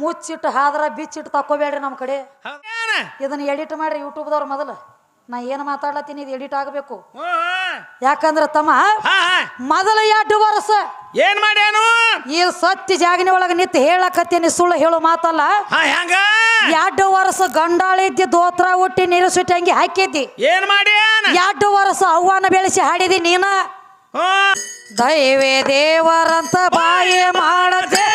ಮುಚ್ಚಿಟ್ಟು ಹಾದ್ರ ಬಿಚ್ಚಿಟ್ಟು ತಕ್ಕೋಬೇಡ್ರಿ ನಮ್ಮ ಕಡೆ. ಇದನ್ನ ಎಡಿಟ್ ಮಾಡ್ರಿ ಯೂಟ್ಯೂಬ್ದವ್ರು ಮೊದಲು. ನಾ ಏನು ಮಾತಾಡ್ಲತ್ತೀನಿ ಇದು ಎಡಿಟ್ ಆಗಬೇಕು. ಯಾಕಂದ್ರ ತಮ್ಮ ಮೊದಲ ಎರಡು ವರ್ಷ ಏನ್ ಮಾಡ್ಯಾನು? ಈ ಸತ್ಯ ಜಾಗಿನ ಒಳಗೆ ನಿಂತು ಹೇಳಕತ್ತೀನಿ ಸುಳ್ಳು ಹೇಳೋ ಮಾತಲ್ಲ. ಎರಡು ವರ್ಷ ಗಂಡಾಳಿದ್ದಿ ದೋತ್ರ ಹುಟ್ಟಿ ನೀರು ಸುಟ್ಟಿ ಹಂಗೆ ಹಾಕಿದ್ದಿ. ಏನ್ ಮಾಡಿ ಎರಡು ವರ್ಷ ಅವ್ವಾನ ಬೆಳೆಸಿ ಹಾಡಿದಿ ನೀನ. ದೈವೇ ದೇವರಂತ ಬಾಯಿ ಮಾಡದೆ.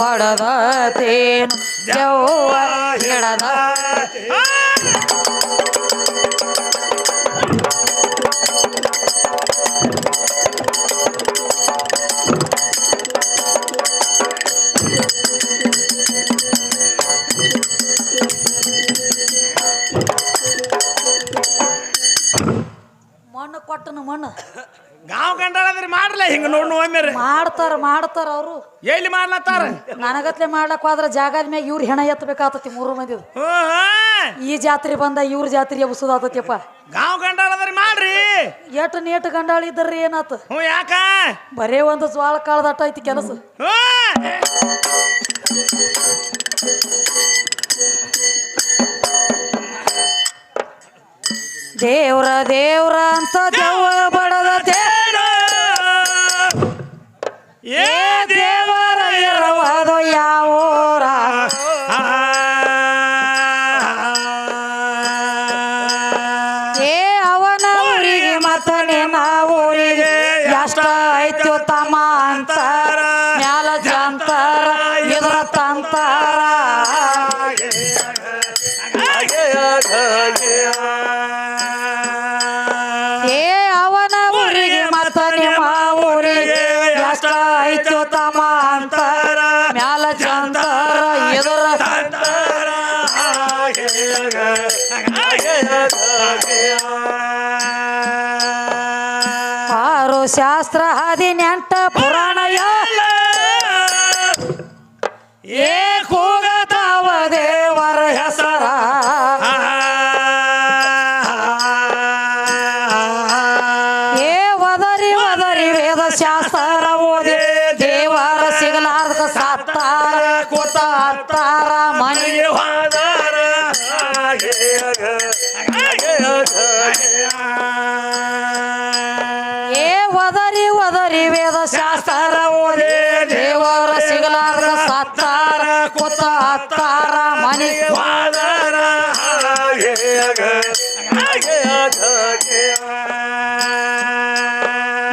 ಜವ್ವ ಬಡದತೇನು ಜವ್ವ ಹಿಡದ ಮಾಡ್ರಲ್ಲ ಹಿಂಗ ನೋಡ್ ಒಮ್ಮೆ ಮಾಡ್ತಾರ ಮಾಡ್ತಾರ ಅವರು. ಎಲ್ಲಿ ಮಾಡ್ಲತ್ತಾರ? ನನಗತ್ಲೆ ಮಾಡ್ಲಕ್ ಹೋದ್ರ ಜಾಗದ ಮ್ಯಾಗ ಇವ್ರ ಹೆಣ ಎತ್ತಬೇಕಾತತಿ ಮೂರು ಮಂದಿ. ಈ ಜಾತ್ರೆ ಬಂದ ಇವ್ರ ಜಾತ್ರೆ ಎಬ್ಸುದಾತತಿಯಪ್ಪ. ಗಾಂವ್ ಗಂಡಾಳದ್ರಿ ಮಾಡ್ರಿ. ಎಟ್ ನೇಟ್ ಗಂಡಾಳ ಇದ್ದರ್ರಿ ಏನಾತ? ಹ್ಞೂ ಯಾಕ? ಬರೇ ಒಂದು ಜ್ವಾಳ ಕಾಳದಟ್ಟ ಐತಿ ಕೆಲಸ. ಹ್ಞೂ. ದೇವ್ರ ದೇವ್ರ ಅಂತ ದೇವ ಬಡದ ಏನು? ಐತಿ ತಮ ಅಂತಾರ ಮ್ಯಾಲ ಜಂತಾರ ಇದ್ರ ಆರು ಶಾಸ್ತ್ರ ಹದಿನೆಂಟ ಪುರಾಣ ಏ ಕೂಗತಾವ ದೇವರ ಹೆಸರ. ಏ ವದರಿ ವದರಿ ವೇದ ಶಾಸ್ತ್ರ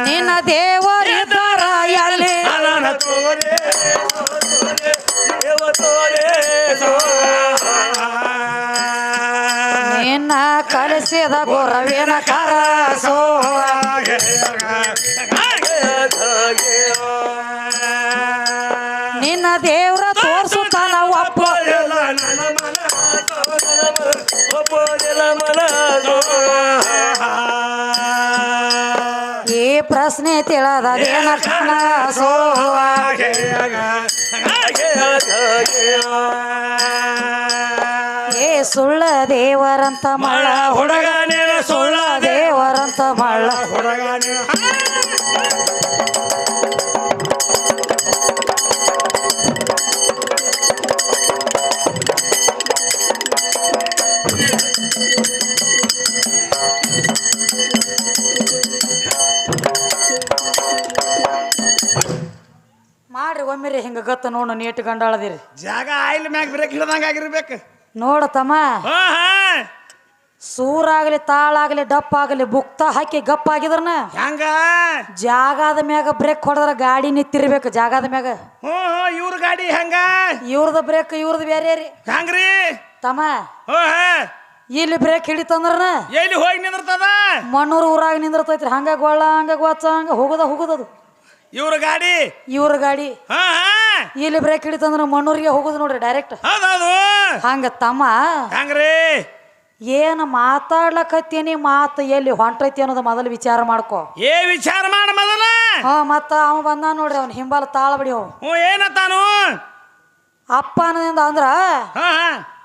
ನಿನ್ನ ದೇವರಿದ್ದಾರ ಎಲ್ಲಿ ನಿನ್ನ ಕಲಿಸಿದ ಗುರವಿನ ನಿನ್ನ ದೇವ್ರ ಈ ಪ್ರಶ್ನೆ ತಿಳದೇನ ಕನಸೋ ಏ ಸುಳ್ಳ ದೇವರಂತ ಮಳ್ಳ ಹುಡುಗ ಸುಳ್ಳ ದೇವರಂತ ಮಳ್ಳ. ಮಾಡ್ರಿ ಒಮ್ಮೆರಿ ಹಿಂಗ ಗತ್ತ ನೋಡು ನೀಟ್ ಗಂಡಾಳದಿರಿ. ಜಾಗ ಆಯಿಲ್ ಮ್ಯಾಗ ಬ್ರೇಕ್ ಹಿಡ್ದಂಗ ಆಗಿರ್ಬೇಕು. ನೋಡ ತಮ್ಮ. ಸೂರಾಗ್ಲಿ ತಾಳಾಗ್ಲಿ ಡಪ್ ಆಗಲಿ ಬುಕ್ತ ಹಾಕಿ ಗಪ್ ಆಗಿದ್ರನ? ಹೆಂಗ? ಜಾಗದ ಮ್ಯಾಗ ಬ್ರೇಕ್ ಹೊಡೆದ್ರ ಗಾಡಿ ನಿಂತಿರ್ಬೇಕು ಜಾಗದ ಮ್ಯಾಗ. ಹ್ಞೂ ಹ್ಞೂ ಇವ್ರ ಗಾಡಿ ಹೆಂಗ? ಇವ್ರದ ಬ್ರೇಕ್ ಇವ್ರದ್ದು ಬೇರೆ ರೀ ಹೆಂಗ್ರಿ? ತಮ್ಮ ಇಲ್ಲಿ ಬ್ರೇಕ್ ಹಿಡಿತಂದ್ರನ? ಎಲ್ಲಿ ಹೋಗಿ ನಿಂದಿರ್ತದ? ಮಣ್ಣೂರು ಊರಾಗ ನಿಂದಿರ್ತೈತ್ರಿ. ಹಂಗ ಗೊಳ್ಳ ಹಂಗ ಗೊಚ್ಚ ಹಂಗ ಹೋಗುದ ಹೋಗುದದು. ಇವ್ರ ಗಾಡಿ? ಇವ್ರ ಗಾಡಿ. ಇಲ್ಲಿ ಬ್ರೇಕ್ ಹಿಡಿತಂದ್ರ ಮಣ್ಣೂರಿಗೆ ಹೋಗುದು ನೋಡ್ರಿ ಡೈರೆಕ್ಟ್ ಹಂಗ ತಮ್ಮ. ಹಂಗ್ರಿ. ಏನು ಮಾತಾಡ್ಲಕತ್ತೀನಿ ಮಾತು ಎಲ್ಲಿ ಹೊಂಟೈತಿ ಅನ್ನೋದು ಮೊದಲು ವಿಚಾರ ಮಾಡ್ಕೋ. ಏ ವಿಚಾರ ಮಾಡ ಮೊದಲ. ಹಾ ಮತ್ತ ಅವ ಬಂದ ನೋಡ್ರಿ ಅವ್ನ ಹಿಂಬಾಲ ತಾಳ ಬಿಡಿ ಅವ್ ಏನ ಏನತ್ತಾನು ಅಪ್ಪ ಅನ್ನದಿಂದ ಅಂದ್ರ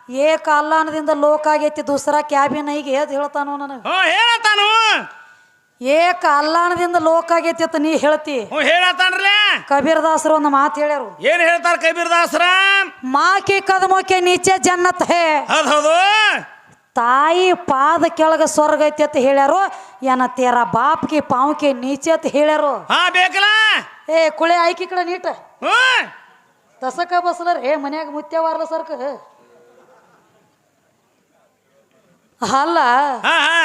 ಹಾ ಕಾಲಾನದಿಂದ ಲೋಕ ಆಗೈತಿ ದೂಸರ ಕ್ಯಾಬಿನ್ ಈಗ ಅಂತ ಹೇಳ್ತಾನೋ ನನಗೆ. ಹ್ಞೂ ಹೇಳತ್ತಾನು ಏಕ ಅಲ್ಲ ಅನ್ನದಿಂದ ಲೋಕ ಆಗೈತಿ ಅಂತ ನೀ ಹೇಳ್ತಿ. ಹ್ಞೂ ಹೇಳತ್ತಾನ್ರಲ್ಲ ಕಬೀರ್ ದಾಸರು ಒಂದು ಮಾತು ಹೇಳ್ಯಾರು. ಏನ್ ಹೇಳ್ತಾರ ಕಬೀರ್ ದಾಸರ ಮಾಕಿ ಕದಮೋಕೆ ನೀಚೆ ಜನ್ನತ್ ಹೇ. ಹೌದ್ ಹೌದು. ತಾಯಿ ಪಾದ ಕೆಳಗ ಸ್ವರ್ಗ ಐತಿ ಅಂತ ಹೇಳ್ಯಾರು. ಏನ ತೇರ ಬಾಪ್ಕಿ ಪಾವ್ಕೆ ನೀಚೆ ಅಂತ ಹೇಳ್ಯಾರು. ಹಾ ಬೇಕಲ್ಲ? ಏ ಕುಳೆ ಆಯ್ಕೆ ಕಡೆ ನೀಟ. ಹ್ಞೂ. ದಸಕ ಬಸ್ಲರ್ ಏ ಮನ್ಯಾಗ ಮುತ್ಯವಾರ್ಲ ಸರ್ಕ. ಅಲ್ಲ. ಹಾ ಹಾ.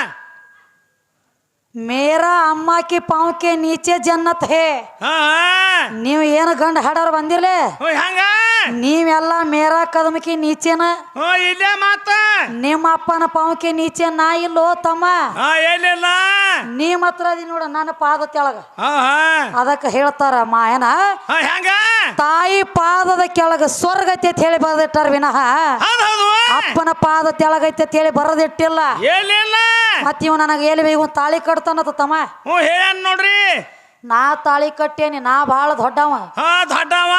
ಮೇರಾ ಅಮ್ಮಾಕಿ ಪಾವ್ಕೆ ನೀಚೆ ಜನ್ನತ್ ಹೇ. ಹಾ ಹಾ. ನೀವು ಏನು ಗಂಡ ಹಾಡೋರು ಬಂದಿರ್ಲೆ? ಹೆಂಗ? ನೀವೆಲ್ಲ ಮೇರಾ ಕದಮಕಿ ನೀಚೇನ? ಹ್ಞೂ ಇಲ್ಲೇ ಮಾತ. ನಿಮ್ಮ ಅಪ್ಪನ ಪಾವಕಿ ನೀಚೆ ನಾ ಇಲ್ಲೋ ತಮ್ಮ? ಹಾ ಎಲ್ಲಿಲ್ಲ? ನೀ ಮಾತ್ರ ಅದಿ ನೋಡ ನನ್ನ ಪಾದ ಕೆಳಗ. ಹಾ ಹಾ. ಅದಕ್ಕೆ ಹೇಳ್ತಾರ ಮಾಯನ ಹಾ ಹೆಂಗ? ತಾಯಿ ಪಾದದ ಕೆಳಗ ಐತಿ ಅಂತ ಹೇಳಿ ಬರೆದಿಟ್ಟಾರ ವಿನಃ. ಹೌದ್ ಹೌದು. ಅಪ್ಪನ ಪಾದ ತೆಳಗೈತಿ ಅಂತ ಹೇಳಿ ಬರೆದಿಟ್ಟಿಲ್ಲ. ಎಲ್ಲಿಲ್ಲ? ಮತ್ ಇವ ನನಗೆ ಎಲ್ಲಿ ಇವ್ ತಾಳಿ ಕಟ್ತಾನತ ತಮ್ಮ. ಹ್ಞೂ ಹೇಳ್ಯಾನ ನೋಡ್ರಿ. ನಾ ತಾಳಿ ಕಟ್ಟೇನಿ ನಾ ಭಾಳ ದೊಡ್ಡವ. ಹಾ ದೊಡ್ಡವ.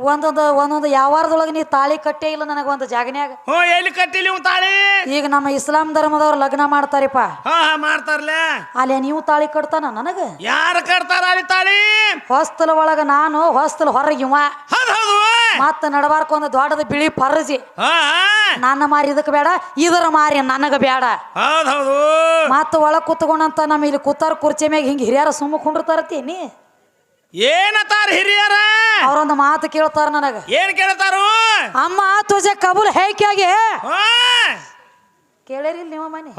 ಒಂದೊಂದು ಒಂದೊಂದು ಯಾವಾರದೊಳಗೆ ನೀ ತಾಳಿ ಕಟ್ಟೇ ಇಲ್ಲ ನನಗೆ ಒಂದು ಜಾಗನ್ಯಾಗ. ಎಲ್ಲಿ ಕಟ್ಟಿಲಿ ಇವ್ ತಾಳಿ? ಈಗ ನಮ್ಮ ಇಸ್ಲಾಂ ಧರ್ಮದವ್ರು ಲಗ್ನ ಮಾಡ್ತಾರಿಪ್ಪ. ಹಾ ಹಾ ಮಾಡ್ತಾರಲ್ಲ ಅಲ್ಲಿ ನೀವು ತಾಳಿ ಕಟ್ತಾನ ನನಗೆ? ಯಾರು ಕಟ್ತಾರ ಅಲ್ಲಿ ತಾಳಿ? ಹೊಸ್ತಲ ಒಳಗ ನಾನು ಹೊಸ್ತಲ ಹೊರಗೆ ಇವ. ಹೌದ್ ಹೌದು ಮತ್ತ ನಡಬಾರ್ಕ ಒಂದು ದೊಡ್ಡದ ಬಿಳಿ ಪರ್ಜಿ. ಹಾ ನನ್ನ ಮಾರಿ ಇದಕ್ಕೆ ಬೇಡ ಇದರ ಮಾರಿ ನನಗೆ ಬೇಡ. ಹೌದ್ ಹೌದು ಮತ್ತ ಒಳಗ್ ಕುತ್ಕೊಂಡಂತ ನಮ್ಮ ಇಲ್ಲಿ ಕೂತಾರ ಕುರ್ಚಿ ಮ್ಯಾಗ ಹಿಂಗೆ ಹಿರಿಯರ ಸುಮ್ಮ ಕುಂಡಿರ್ತಾರತ್ತೀನಿ ಏನತ್ತಾರ ಹಿರಿಯರ? ಅವರೊಂದು ಮಾತು ಕೇಳ್ತಾರ ನನಗ. ಏನ್ ಕೇಳ್ತಾರು? ಅಮ್ಮ ತುಜೆ ಕಬೂಲ್ ಹೇಗೆ ಹಾ. ಕೇಳಿರಿ ನಿಮ್ಮ ಮನೆ.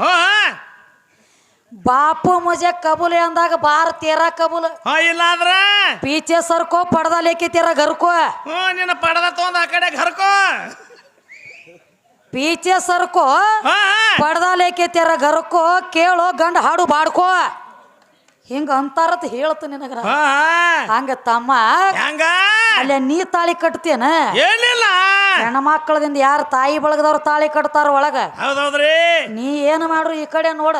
ಬಾಪು ಮುಜೆ ಕಬೂಲ್ ಅಂದಾಗ ಬಾರ್ ತೇರ ಕಬೂಲ್. ಇಲ್ಲ ಅಂದ್ರ ಪೀಚೆ ಸರ್ಕೋ ಪಡ್ದ ಲೇಕಿ ತೇರ ಗರ್ಕೋ. ಹ್ಞೂ ನಿನ್ನ ಪಡದ ತೊಂದ ಆ ಕಡೆ ಹರ್ಕೋ ಪೀಚೆ ಸರ್ಕೋ ಪಡ್ದ ಲೇಕಿ ತೇರ ಗರ್ಕೋ ಕೇಳೋ ಗಂಡ ಹಾಡು ಬಾಡ್ಕೋ. ಹಿಂಗ ಅಂತಾರತ್ ಹೇಳತ್ತ ನಿನಗ ಹಂಗ ತಮ್ಮ. ಹೆಂಗ? ಅಲ್ಲೇ ನೀ ತಾಳಿ ಕಟ್ತೇನ? ಏನಿಲ್ಲ. ಹೆಣ್ಮಕ್ಳದಿಂದ ಯಾರು ತಾಯಿ ಬಳಗದವ್ರ ತಾಳಿ ಕಟ್ತಾರ ಒಳಗ? ಹೌದೌದ್ರಿ. ನೀ ಏನು ಮಾಡ್ರು ಈ ಕಡೆ ನೋಡ.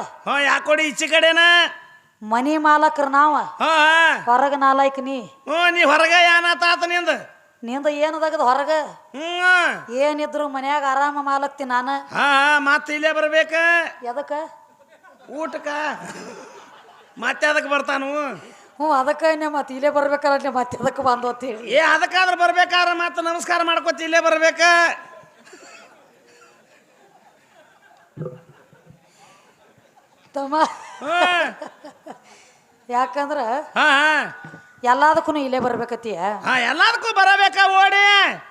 ಯಾಕೋಡಿ ಈಚೆ ಕಡೆನ? ಮನಿ ಮಾಲಕ್ರ ನಾವ. ಹೊರಗ ನಾಲಾಯ್ಕ ನೀ. ನೀ ಹೊರಗ ಏನಾತಾತ ನಿಂದ? ನಿಂದ ಏನದಾಗದ ಹೊರಗ? ಏನಿದ್ರು ಮನ್ಯಾಗ ಆರಾಮ ಮಾಲಕ್ತಿ ನಾನು. ಮತ್ತೆ ಇಲ್ಲೇ ಬರ್ಬೇಕ. ಎದಕ್ಕ? ಊಟಕ್ಕ. ಮತ್ತೆ ಅದಕ್ಕೆ ಬರ್ತಾನು? ಹ್ಞೂ ಅದಕ್ಕೆ ಮತ್ತೆ ಇಲ್ಲೇ ಬರ್ಬೇಕಾದ್ರೆ ಮತ್ತೆ ಅದಕ್ಕೆ ಬಂದು ಅಂತ ಹೇಳಿ. ಏ ಅದಕ್ಕಾದ್ರೆ ಬರ್ಬೇಕಾದ್ರೆ ಮತ್ತೆ ನಮಸ್ಕಾರ ಮಾಡ್ಕೋತಿ ಇಲ್ಲೇ ಬರ್ಬೇಕ? ತಮ್ಮ. ಯಾಕಂದ್ರ ಹಾ ಹಾ. ಎಲ್ಲದಕ್ಕೂ ಇಲ್ಲೇ ಬರ್ಬೇಕತಿ ಹಾ ಎಲ್ಲದಕ್ಕೂ ಬರಬೇಕಾ ಓಡಿ.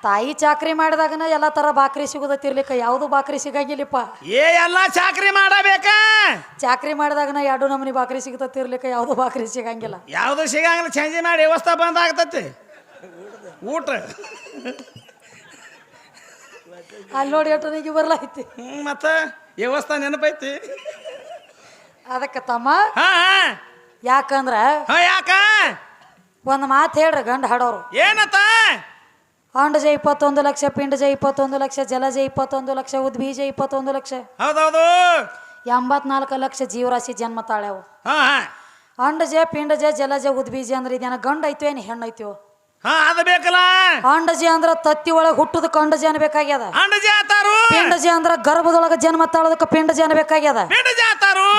ತಾಯಿ ಚಾಕ್ರಿ ಮಾಡಿದಾಗನ ಎಲ್ಲ ತರ ಬಾಕ್ರಿ ಸಿಗುದತ್ತಿರ್ಲಿಕ್ಕ ಯಾವ್ದು ಬಾಕ್ರಿ ಸಿಗಂಗಿಲ್ಲಪ್ಪ. ಏ ಎಲ್ಲ ಚಾಕ್ರಿ ಮಾಡಬೇಕ? ಚಾಕ್ರಿ ಮಾಡಿದಾಗನ ಎರಡು ನಮೂನಿ ಬಾಕ್ರಿ ಸಿಗತತ್ತಿರ್ಲಿಕ್ಕ ಯಾವ್ದು ಬಾಕ್ರಿ ಸಿಗಂಗಿಲ್ಲ. ಯಾವ್ದು ಸಿಗಂಗಿಲ್ಲ ಚೇಂಜ್ ಮಾಡಿ ವ್ಯವಸ್ಥೆ ಬಂದ್ ಆಗ್ತತಿ. ಊಟ. ಅಲ್ಲಿ ನೋಡಿ ಎಟ್ಟನಿಗೆ ಬರ್ಲೈತಿ. ಮತ್ತ ವ್ಯವಸ್ಥೆ ನೆನಪೈತಿ. ಅದಕ್ಕೆ ತಮ್ಮ ಯಾಕಂದ್ರ ಹಾ ಯಾಕ? ಒಂದು ಮಾತು ಹೇಳ್ರಿ ಗಂಡ ಹಾಡೋರು. ಏನತ್ತ ಅಂಡಜ ಇಪ್ಪತ್ತೊಂದು ಲಕ್ಷ ಪಿಂಡಜ ಇಪ್ಪತ್ತೊಂದು ಲಕ್ಷ ಜಲಜ ಇಪ್ಪತ್ತೊಂದು ಲಕ್ಷ ಉದ್ಬೀಜ ಇಪ್ಪತ್ತೊಂದು ಲಕ್ಷ. ಹೌದೌದು. ಎಂಬತ್ನಾಲ್ಕು ಲಕ್ಷ ಜೀವರಾಶಿ ಜನ್ಮ ತಾಳ್ಯಾವು. ಅಂಡಜ ಪಿಂಡಜ ಜಲಜ ಉದ್ಬೀಜ ಅಂದ್ರೆ ಇದೇನ ಗಂಡ ಐತೋ ಏನು ಹೆಣ್ಣು ಐತೋ? ಅದು ಬೇಕಲ್ಲ. ಅಂಡಜ ಅಂದ್ರ ತತ್ತಿ ಒಳಗೆ ಹುಟ್ಟದ ಕಂಡಜ ಅನ್ಬೇಕಾಗ್ಯದ. ಅಂಡ ಜಾತಾರು ಪಿಂಡಜ ಅಂದ್ರ ಗರ್ಭದೊಳಗ ಜನ್ಮ ತಾಳದಕ್ಕ ಪಿಂಡಜ ಅನ್ಬೇಕಾಗ್ಯದ.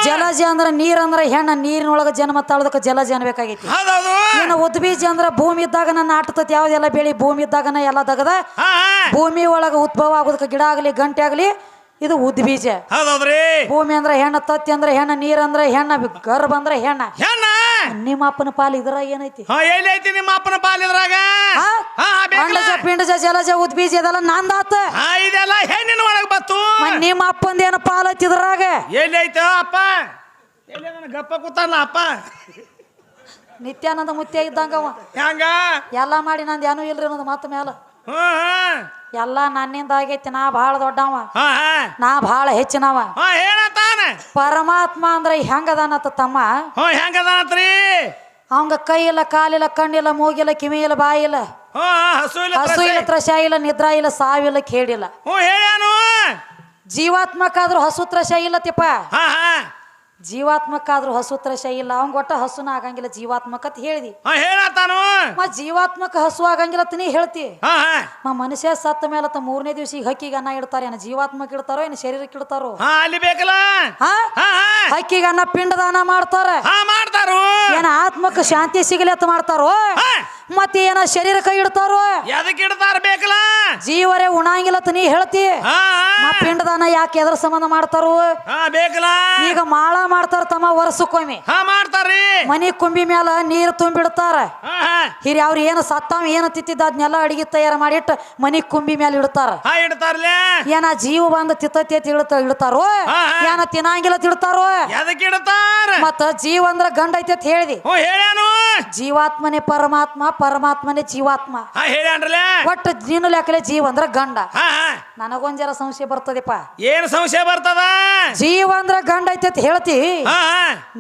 ಜಲಜ ಅಂದ್ರ ನೀರ್ ಅಂದ್ರ ಹೆಣ್ಣ ನೀರಿನೊಳಗ ಜನ್ಮ ತಾಳದಕ್ಕ ಜಲಜ ಅನ್ಬೇಕಾಗೈತಿ. ಏನ ಉದ್ಬೀಜ ಅಂದ್ರ ಭೂಮಿ ಇದ್ದಾಗನ ನಾಟತತಿ ಯಾವ್ದೆಲ್ಲ ಬೆಳಿ ಭೂಮಿ ಇದ್ದಾಗನ ಎಲ್ಲ ತಗದ ಭೂಮಿ ಒಳಗ ಉದ್ಭವ ಆಗೋದಕ್ಕೆ ಗಿಡ ಆಗಲಿ ಗಂಟೆ ಆಗಲಿ ಇದು ಉದ್ಬೀಜ. ಹೌದೌದ್ರಿ? ಭೂಮಿ ಅಂದ್ರೆ ಹೆಣ್ಣ ತತ್ತಿ ಅಂದ್ರೆ ಹೆಣ್ಣ ನೀರ್ ಅಂದ್ರೆ ಹೆಣ್ಣ ಗರ್ಭ ಅಂದ್ರೆ ಹೆಣ್ಣ. ಹೆಣ್ಣ? ನಿಮ್ಮ ಅಪ್ಪನ ಪಾಲ್ ಇದ್ರಾಗ ಏನೈತಿ? ಹಾ ಎಲ್ಲಿ ಐತಿ ನಿಮ್ಮ ಅಪ್ಪನ ಪಾಲ್ ಇದ್ರಾಗ? ಹಾ? ಬೇಕಲ್ಲ. ಅಂಡಜ ಪಿಂಡಜ ಜಲಜ ಉದ್ಬೀಜ ಇದೆಲ್ಲ ನಂದಾತ. ಹಾ ಇದೆಲ್ಲ ಹೆಣ್ಣಿನ ಒಳಗ್ ಬತ್ತು. ಮತ್ತ್ ನಿಮ್ಮ ಅಪ್ಪಂದ ಏನು ಪಾಲ್ ಐತಿ ಇದ್ರಾಗ? ಅಪ್ಪ? ಎಲ್ಲಿ ನನ್ನ ಗಪ್ಪ ಕೂತಲ್ಲ ಅಪ್ಪ? ನಿತ್ಯಾನಂದ ಮುತ್ಯ ಇದ್ದಂಗ ಅವ. ಹೆಂಗ? ಎಲ್ಲ ಮಾಡಿ ನಂದು ಏನೂ ಇಲ್ರಿ ಅನ್ನೋದು ಮತ್ತೆ ಮ್ಯಾಲ. ಎಲ್ಲ ನನ್ನಿಂದ ಆಗೈತಿ ನಾ ಬಹಳ ದೊಡ್ಡವ. ನಾ ಬಹಳ ಹೆಚ್ಚಿನವ. ಪರಮಾತ್ಮ ಅಂದ್ರೆ ಹೆಂಗದಾನತ್ತ ತಮ್ಮ? ಹೆಂಗದಾನತ್ರಿ? ಅವಂಗ ಕೈ ಇಲ್ಲ ಕಾಲಿಲ್ಲ ಕಣ್ಣಿಲ್ಲ ಮೂಗಿಲ್ಲ ಕಿವಿ ಇಲ್ಲ ಬಾಯಿ ಇಲ್ಲ. ಹ್ಞೂ ಹಸು ಇಲ್ಲ ತ್ರಶ ಇಲ್ಲ ನಿದ್ರಾ ಇಲ್ಲ ಸಾವಿಲ್ಲ ಕೇಳಿಲ್ಲ ಜೀವಾತ್ಮಕ್ಕಾದ್ರೂ ಹಸು ತ್ರಶ ಇಲ್ಲ ತಿಪ್ಪ. ಜೀವಾತ್ಮಕ್ಕಾದ್ರೂ ಹಸು ಶೈ ಇಲ್ಲ ಅವಂಗ ಒಟ್ಟ ಹಸುನ ಆಗಂಗಿಲ್ಲ ಜೀವಾತ್ಮಕತ್ ಹೇಳಿದಿ. ಹಾ ಹೇಳತಾನು ಮ ಜೀವಾತ್ಮಕ ಹಸು ಆಗಂಗಿಲ್ಲ ಅಂತ ನೀ ಹೇಳ್ತಿ. ಹಾ ಹಾ. ಮ ಮನುಷ್ಯ ಸತ್ತ ಮೇಲೆ ತ ಮೂರನೇ ದಿವಸ ಈಗ ಹಕ್ಕಿಗೆ ಅನ್ನ ಇಡ್ತಾರೆ ಏನ ಜೀವಾತ್ಮಕ ಇಡ್ತಾರೋ ಏನು ಶರೀರಕ್ಕೆ ಇಡ್ತಾರೋ? ಹಾ ಅಲ್ಲಿ ಬೇಕಲ್ಲ? ಹಾ? ಹಾ ಹಾ. ಹಕ್ಕಿಗೆ ಅನ್ನ ಪಿಂಡದಾನ ಮಾಡ್ತಾರ. ಹಾ ಮಾಡ್ತಾರು. ಏನ ಆತ್ಮಕ್ಕೆ ಶಾಂತಿ ಸಿಗಲಿ ಅಂತ ಮಾಡ್ತಾರೋ? ಹಾ. ಮತ್ತೆ ಏನ ಶರೀರಕ್ಕೆ ಇಡ್ತಾರೋ? ಎದಕ್ಕೆ ಇಡ್ತಾರ ಬೇಕಲ್ಲ? ಜೀವರೇ ಉಣಾಂಗಿಲ್ಲ ಅಂತ ನೀ ಹೇಳ್ತಿ. ಹಾ ಪಿಂಡದಾನ ಯಾಕೆ ಎದ್ರ ಸಂಬಂಧ ಮಾಡ್ತಾರೋ? ಹಾ ಬೇಕಲ್ಲ? ಈಗ ಮಾಳ ಮಾಡ್ತಾರ ತಮ್ಮ ವರ್ಷಕ್ಕೊಮ್ಮೆ. ಹಾ ಮಾಡ್ತಾರ್ರಿ. ಮನಿ ಕುಂಬಿ ಮ್ಯಾಲ ನೀರು ತುಂಬಿಡ್ತಾರ. ಹಾ ಹಾ. ಹಿರಿ ಅವ್ರ ಏನು ಸತ್ತಾವ ಏನು ತಿತ್ತಿದ್ದ ಅದನ್ನೆಲ್ಲ ಅಡಿಗೆ ತಯಾರು ಮಾಡಿಟ್ಟು ಮನಿ ಕುಂಬಿ ಮ್ಯಾಲ ಇಡ್ತಾರ. ಹಾ ಇಡ್ತಾರ್ಲೆ. ಏನ ಜೀವ ಬಂದ ತಿತ್ತತಿ ಅಂತ ಇಳ್ತ ಇಡ್ತಾರೋ ಹಾ, ಹಾ. ಏನ ತಿನ್ನಂಗಿಲ್ಲ ತಿಳ್ತಾರೋ ಇಡ್ತಾರೋ ಎದಕ್ಕೆ ಇಡ್ತಾರ? ಮತ್ತ ಜೀವ ಅಂದ್ರ ಗಂಡ ಐತಿ ಅಂತ ಹೇಳಿದಿ. ಹ್ಞೂ ಹೇಳ್ಯಾನು. ಜೀವಾತ್ಮನೇ ಪರಮಾತ್ಮ ಪರಮಾತ್ಮನೇ ಜೀವಾತ್ಮ. ಹಾ ಒಟ್ಟು ನೀನು ಲೆಕ್ಕಲೆ ಜೀವ ಅಂದ್ರ ಗಂಡ. ಹಾ ಹಾ. ನನಗೊಂದ್ ಜರ ಸಂಶಯ ಬರ್ತದಪ್ಪ. ಏನ್ ಸಂಶಯ ಬರ್ತದ? ಜೀವ ಅಂದ್ರ ಗಂಡ ಐತಿ ಅಂತ ಹೇಳ್ತಿ. ಹಾ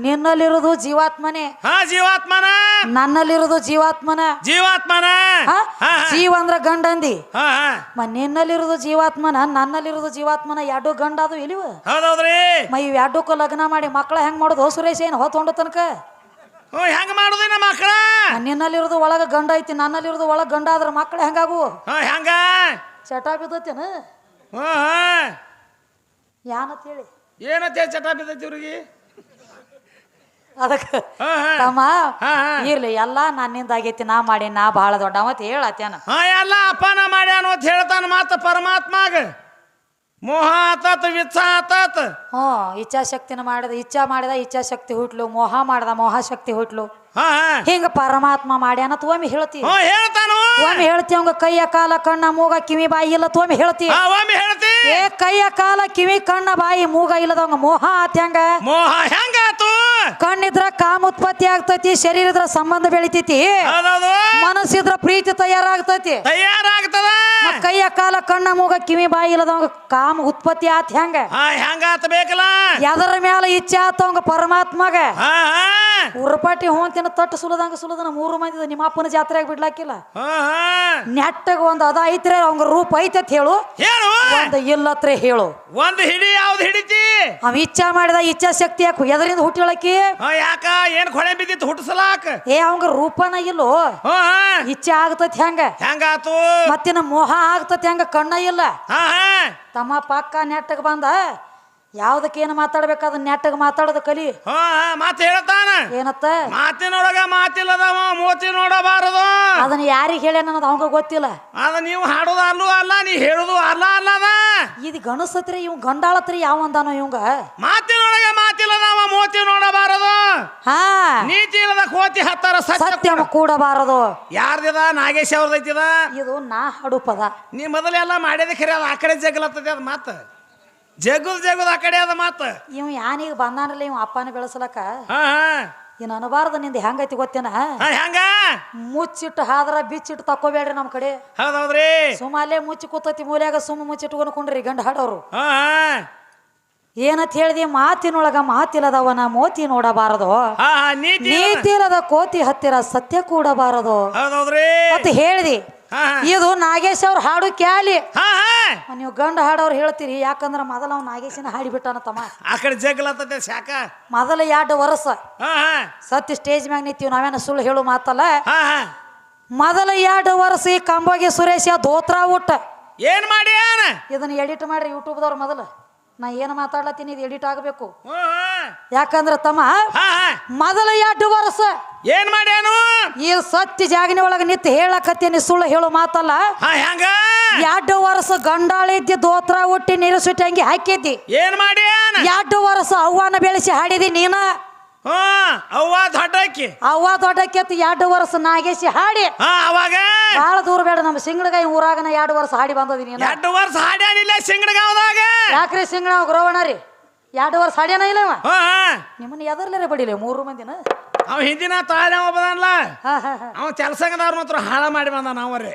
ನಿನ್ನಲ್ಲಿರೋದು ಜೀವಾತ್ಮನೇ. ಹಾ ಜೀವಾತ್ಮನ? ನನ್ನಲ್ಲಿರೋದು ಜೀವಾತ್ಮನ. ಜೀವಾತ್ಮನ? ಹಾ? ಹಾ ಜೀವ ಅಂದ್ರ ಗಂಡ ಅಂದಿ. ಹಾ ಹಾ. ಮ ನಿನ್ನಲ್ಲಿರೋದು ಜೀವಾತ್ಮನ ನನ್ನಲ್ಲಿರೋದು ಜೀವಾತ್ಮನ ಎರಡು ಗಂಡ ಅದು ಇಲಿವ ಹೌದೌದ್ರಿ. ಮ ಇವ್ ಎರಡಕ್ಕೂ ಲಗ್ನ ಮಾಡಿ ಮಕ್ಕಳ ಹೆಂಗ್ ಮಾಡೋದು? ಸುರೇಶ್ ಏನು ಹೊತ್ತು ತನಕ? ಹ್ಞೂ ಹೆಂಗ ಮಾಡುದು ನಮ್ಮ ಮಕ್ಕಳ ಮ ನಿನ್ನಲ್ಲಿರೋದು ಒಳಗ ಗಂಡ ಐತಿ ನನ್ನಲ್ಲಿರೋದು ಒಳಗ ಗಂಡ ಆದ್ರ ಮಕ್ಕಳ ಹೆಂಗಾಗು? ಹಾ ಹೆಂಗ? ಚಟ ಬಿದ್ದತೇನ? ಹ್ಞೂ ಹಾ. ಹೇಳಿ ಏನತ್ತೆ ಚಟ ಬಿದ್ದೈತಿ ಇವ್ರಿಗೆ? ಅದಕ್ಕೆ ಹಾ ಹಾ. ತಮ್ಮ ಹಾ ಹಾ. ಇರ್ಲಿ ಎಲ್ಲಾ ನನ್ನಿಂದ ಆಗೈತಿ ನಾ ಮಾಡಿ ನಾ ಬಹಳ ದೊಡ್ಡವ ಅಂತ ಹೇಳತ್ತೇನ. ಹಾ ಎಲ್ಲ ಅಪ್ಪನ ಮಾಡ್ಯಾನು ಅಂತ ಹೇಳ್ತಾನ ಮಾತ ಪರಮಾತ್ಮಾಗ. ಮೋಹ ಆತತ್ ವಿಚ್ಚ ಆತತ್. ಹ್ಞೂ ಇಚ್ಛಾಶಕ್ತಿನ ಮಾಡಿದ ಇಚ್ಛಾ ಮಾಡಿದ ಇಚ್ಛಾಶಕ್ತಿ ಹುಟ್ಲು ಮೋಹ ಮಾಡ್ದ ಮೋಹಶಕ್ತಿ ಹುಟ್ಲು. ಹಾ ಹಾ ಹಿಂಗ ಪರಮಾತ್ಮ ಮಾಡ್ಯಾನ ಒಮ್ಮೆ ಹೇಳ್ತಿ. ಹೇಳ್ತಾನು. ಒಮ್ಮೆ ಹೇಳ್ತಿ ಅವಂಗ ಕೈಯ ಕಾಲ ಕಣ್ಣ ಮೂಗ ಕಿವಿ ಬಾಯಿ ಇಲ್ಲ ಒಮ್ಮೆ ಹೇಳ್ತಿ. ಏ ಕೈಯ ಕಾಲ ಕಿವಿ ಕಣ್ಣ ಬಾಯಿ ಮೂಗ ಇಲ್ಲದವಂಗ ಮೋಹ ಆತ್ ಹೆಂಗ? ಮೋಹ ಹೆಂಗಾತು ಕಣ್ಣಿದ್ರ ಕಾಮ ಉತ್ಪತ್ತಿ ಆಗ್ತೈತಿ ಶರೀರ ಇದ್ರ ಸಂಬಂಧ ಬೆಳಿತೈತಿ. ಮನಸ್ಸಿದ್ರ ಪ್ರೀತಿ ತಯಾರಾಗ್ತೈತಿ. ತಯಾರಾಗ್ತದ. ಕೈಯ ಕಾಲ ಕಣ್ಣ ಮೂಗ ಕಿವಿ ಬಾಯಿ ಇಲ್ಲದವಂಗ ಕಾಮ ಉತ್ಪತ್ತಿ ಆತ್ ಹೆಂಗ? ಹೆಂಗಾತ ಬೇಕಲ್ಲ? ಎದರ ಮ್ಯಾಲ ಇಚ್ಛೆ ಆತವಂಗ ಪರಮಾತ್ಮಗ. ಉರುಪಾಟಿ ಹೋಂತಿನ ತಟ್ಟ ಸುಲದಂಗ ಸುಲದನ ಮೂರು ಮಂದಿ ನಿಮ್ಮ ಅಪ್ಪನ ಜಾತ್ರೆಗೆ ಬಿಡ್ಲಾಕಿಲ್ಲ. ನೆಟ್ಟಗ ಒಂದ್ ಅದ ಐತ್ರಿ ಅವಂಗ ರೂಪ ಐತೆ ಅಂತ ಹೇಳು. ಹೇಳು. ಇಲ್ಲತ್ರ ಹೇಳು. ಒಂದು ಹಿಡಿ ಯಾವ್ದು ಹಿಡಿತಿ? ಅವ ಇಚ್ಛಾ ಮಾಡಿದ ಇಚ್ಛಾ ಶಕ್ತಿ ಯಾಕೆ ಎದರಿಂದ ಹುಟ್ಟಿಳಕಿ ಯಾಕ? ಏನ್ ಕೊಳೆ ಬಿದ್ದಿತ್ತು ಹುಟ್ಟಸಲಾಕ? ಏ ಅವಂಗ ರೂಪನ ಇಲ್ಲೋ. ಇಚ್ಛೆ ಆಗ್ತತಿ ಹೆಂಗ? ಹೆಂಗಾತು ಮತ್ತಿನ ಮೋಹ ಆಗ್ತತಿ ಹೆಂಗ? ಕಣ್ಣ ಇಲ್ಲ. ತಮ್ಮ ಪಕ್ಕ ನೆಟ್ಟಗ ಬಂದ. ಯಾವ್ದಕ್ಕೆ ಏನು ಅದನ್ನ ನೆಟ್ಟಗ ಮಾತಾಡೋದು ಕಲಿ. ಹಾ ಮಾತು ಹೇಳ್ತಾನ. ಏನತ್ತ? ಮಾತಿನೊಳಗ ಮಾತಿಲ್ಲದವ ಮೋತಿ ನೋಡಬಾರದು. ಅದನ್ನ ಯಾರಿಗೆ ಹೇಳ್ಯಾನ ಅನ್ನೋದು ಅವಂಗ ಗೊತ್ತಿಲ್ಲ. ಅದ ನೀವು ಹಾಡೋದು ಅಲ್ಲೂ ಅಲ್ಲ ನೀ ಹೇಳುದು ಅಲ್ಲ ಅಲ್ಲದ ಇದು ಗಣಸತ್ರಿ ಇವ್ ಗಂಡಾಳತ್ರಿ ಯಾವ ಅಂದಾನೋ ಇವಂಗ? ಮಾತಿನೊಳಗ ಮಾತಿಲ್ಲದವ ಮೋತಿ ನೋಡಬಾರದು. ಹಾ. ನೀತಿ ಇಲ್ಲದ ಕೋತಿ ಹತ್ತಾರ ಸತ್ಯ ಸತ್ಯಮ ಕೂಡಬಾರದು. ಯಾರ್ದಿದ? ನಾಗೇಶ್ ಅವ್ರದೈತಿದ? ಇದು ನಾ ಹಾಡು ಪದ. ನೀ ಮೊದಲೆಲ್ಲ ಮಾಡ್ಯದ ಖರೆ ಅದು ಆ ಕಡೆ ಜಗಲತ್ತದ ಅದು ಮಾತು. ಜಗುದ್ ಜಗುಲ್ ಆ ಕಡೆ ಅದ ಮಾತ. ಇವ್ ಯಾನೀಗ ಬಂದಾನಲ್ಲ ಇವ್ ಅಪ್ಪನ ಬೆಳೆಸಲಕ ಹಾ ಇನ್ ಅನಬಾರ್ದ ನಿಂದ ಹೆಂಗೈತಿ ಗೊತ್ತೇನ? ಹಾ, ಹೆಂಗ? ಮುಚ್ಚಿಟ್ಟು ಹಾದ್ರ ಬಿಚ್ಚಿಟ್ಟು ತಕ್ಕೋಬೇಡ್ರಿ ನಮ್ಮ ಕಡೆ. ಹೌದೌದ್ರಿ. ಸುಮ್ಮ ಅಲ್ಲೇ ಮುಚ್ಚಿ ಕೂತತಿ ಮೂಲ್ಯಾಗ ಸುಮ್ಮ ಮುಚ್ಚಿಟ್ಕೊಂಡು ಕುಂಡ್ರಿ ಗಂಡ ಹಾಡೋರು. ಹಾ ಹಾ. ಏನತ್ ಹೇಳ್ದಿ ಮಾತಿನೊಳಗ ಮಾತಿಲ್ಲದವನ ಮೋತಿ ನೋಡಬಾರದು. ಹಾ ಹಾ ನೀತಿ ಇಲ್ಲದ- ಕೋತಿ ಹತ್ತಿರ ಸತ್ಯ ಕೂಡಬಾರದು. ಹೌದೌದ್ರಿ. ಅಂತ ಹೇಳ್ದಿ ಇದು ನಾಗೇಶ್ ಅವ್ರ ಹಾಡು ಕ್ಯಾಲಿ. ನೀವು ಗಂಡ ಹಾಡೋರು ಹೇಳ್ತೀರಿ ಯಾಕಂದ್ರ ಮೊದಲ ಅವ್ನು ನಾಗೇಶನ ಹಾಡಿಬಿಟ್ಟಾನ ತಮ್ಮ. ಆ ಕಡೆ ಜಗ್ಲತ್ತದ ಶಾಖ ಮೊದಲ ಎರಡು ವರ್ಷ. ಸತ್ಯ ಸ್ಟೇಜ್ ಮ್ಯಾಗ ನಿಂತೀವಿ ನಾವೇನ ಸುಳ್ಳು ಹೇಳು ಮಾತಲ್ಲ. ಮೊದಲ ಎರಡು ವರ್ಷ ಈ ಕಂಬೋಗಿ ಸುರೇಶ ಧೋತ್ರ ಊಟ. ಏನ್ ಮಾಡಿ ಇದನ್ನ ಎಡಿಟ್ ಮಾಡ್ರಿ ಯೂಟ್ಯೂಬ್ದವ್ರು ಮೊದಲು. ನಾ ಏನು ಮಾತಾಡ್ಲತ್ತೀನಿ ಇದು ಎಡಿಟ್ ಆಗಬೇಕು. ಯಾಕಂದ್ರೆ ತಮ್ಮ ಮೊದಲ ಎರಡು ವರ್ಷ ಏನ್ ಮಾಡ್ಯಾನು? ಈ ಸತ್ಯ ಜಾಗಿನ ಒಳಗೆ ನಿಂತು ಹೇಳಕತ್ತೀನಿ ಸುಳ್ಳು ಹೇಳು ಮಾತಲ್ಲ. ಎರಡು ವರ್ಷ ಗಂಡಾಳಿದ್ದಿ ದೋತ್ರ ಹುಟ್ಟಿ ನೀರು ಸುಟ್ಟಿ ಹಂಗೆ ಹಾಕಿದ್ದಿ. ಏನ್ ಮಾಡ್ಯಾನ? ಎರಡು ವರ್ಷ ಅವ್ವಾನ ಬೆಳೆಸಿ ಹಾಡಿದಿ ನೀನ? ಹ್ಞೂ ಅವ್ವ ದೊಡ್ಡಕ್ಕಿ ಅವ್ವ ದೊಡ್ಡ ಎರಡು ವರ್ಷ ನಾಗೇಶಿ ಹಾಡಿ. ಹಾ ಅವಾಗ? ಬಹಳ ದೂರ ಬೇಡ ನಮ್ಮ ಸಿಂಗಡಗಾಯಿ ಊರಾಗನ ಎರಡು ವರ್ಷ ಹಾಡಿ ಬಂದದೀನಿ ಎರಡು ವರ್ಷ ಹಾಡ್ಯಾನಿಲ್ಲ ಸಿಂಗಡಗಾವ್ದಾಗ? ಯಾಕ್ರಿ ಸಿಂಗಡ ಗುರವಣ ರೀ? ಎರಡು ವರ್ಷ ಹಾಡ್ಯಾನ ಇಲ್ಲ ಇವ? ಹ್ಞೂ ನಿಮ್ಮನ್ನ ಎದರ್ಲೇ ಬಡಿಲಿ ಮೂರು ಮಂದಿನ. ಅವ ಹಿಂದಿನ ತಾಳ್ಯ ಒಬ್ಬದಲ್ಲ ಹಾ ಹಾ ಹಾ. ಅವ ಕೆಲಸಗದವ್ರ ಮಾತ್ರ ಹಾಳ ಮಾಡಿ ಬಂದ ನಾವರೇ